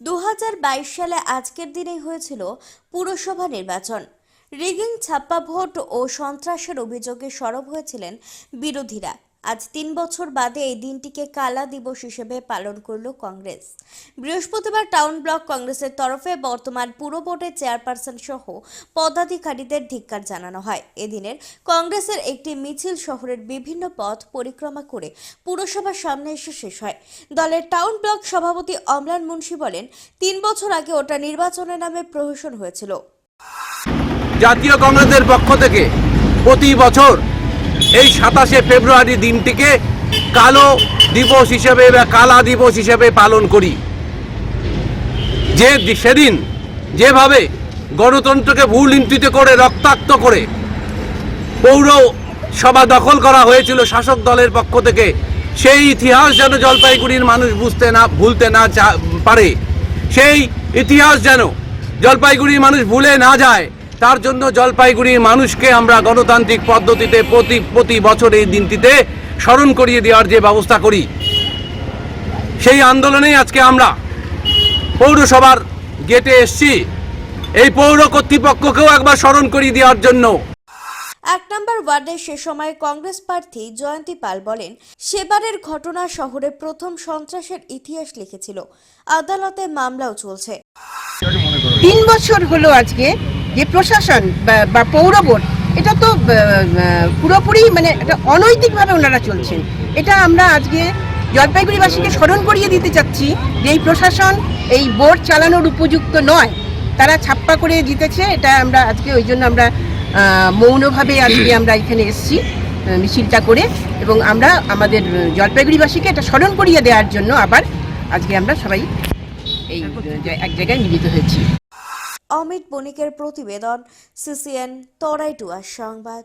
দু হাজার বাইশ সালে আজকের দিনেই হয়েছিল পুরসভা নির্বাচন। রিগিং ছাপ্পা ভোট ও সন্ত্রাসের অভিযোগে সরব হয়েছিলেন বিরোধীরা। আজ তিন বছর বাদে এই দিনটিকে কালা দিবস হিসেবে পালন করল কংগ্রেস। বৃহস্পতিবার টাউন ব্লক কংগ্রেসের তরফে বর্তমান পুর বোর্ডের চেয়ারপারসন সহ পদাধিকারীদের ধিক্কার জানানো হয়। এদিনের কংগ্রেসের একটি মিছিল শহরের বিভিন্ন পথ পরিক্রমা করে পুরসভার সামনে এসে শেষ হয়। দলের টাউন ব্লক সভাপতি অমলান মুন্সি বলেন, তিন বছর আগে ওটা নির্বাচনের নামে প্রহসন হয়েছিল। জাতীয় কংগ্রেসের পক্ষ থেকে প্রতি বছর এই সাতাশে ফেব্রুয়ারি দিনটিকে কালো দিবস হিসেবে বা কালা দিবস হিসেবে পালন করি। যে সেদিন যেভাবে গণতন্ত্রকে ভুল ইন্টিত করে, রক্তাক্ত করে পৌর সভা দখল করা হয়েছিল শাসক দলের পক্ষ থেকে, সেই ইতিহাস যেন জলপাইগুড়ির মানুষ বুঝতে না, ভুলতে না পারে। সেই ইতিহাস যেন জলপাইগুড়ির মানুষ ভুলে না যায় তার জন্য জলপাইগুড়ির মানুষকে আমরা গণতান্ত্রিক পদ্ধতিতে প্রতি প্রতি বছর এই দিনটিতে স্মরণ করিয়ে দেওয়ার যে ব্যবস্থা করি সেই আন্দোলনেই আজকে আমরা পৌরসভার গেটে এসছি। এই পৌর কর্তৃপক্ষকেও একবার স্মরণ করিয়ে দেওয়ার জন্য। এক নম্বর ওয়ার্ডে সে সময় কংগ্রেস প্রার্থী জয়ন্তী পাল বলেন সেবারের ঘটনা শহরে প্রথম সন্ত্রাসের ইতিহাস লিখেছিল। আদালতে মামলাও চলছে। তিন বছর হলো আজকে যে প্রশাসন বা- বা পৌর বোর্ড, এটা তো পুরোপুরি মানে এটা অনৈতিকভাবে ওনারা চলছেন। এটা আমরা আজকে জলপাইগুড়িবাসীকে স্মরণ করিয়ে দিতে চাচ্ছি যে এই প্রশাসন, এই বোর্ড চালানোর উপযুক্ত নয়। তারা ছাপ্পা করে জিতেছে, এটা আমরা আজকে ওই জন্য আমরা মৌনভাবে আজকে আমরা এখানে এসেছি মিছিলটা করে এবং আমরা আমাদের জলপাইগুড়িবাসীকে এটা স্মরণ করিয়ে দেওয়ার জন্য আবার আজকে আমরা সবাই এই, এক জায়গায় মিলিত হয়েছি। অমিত বণিকের প্রতিবেদন সিসিএন তরাইটুয়ার সংবাদ।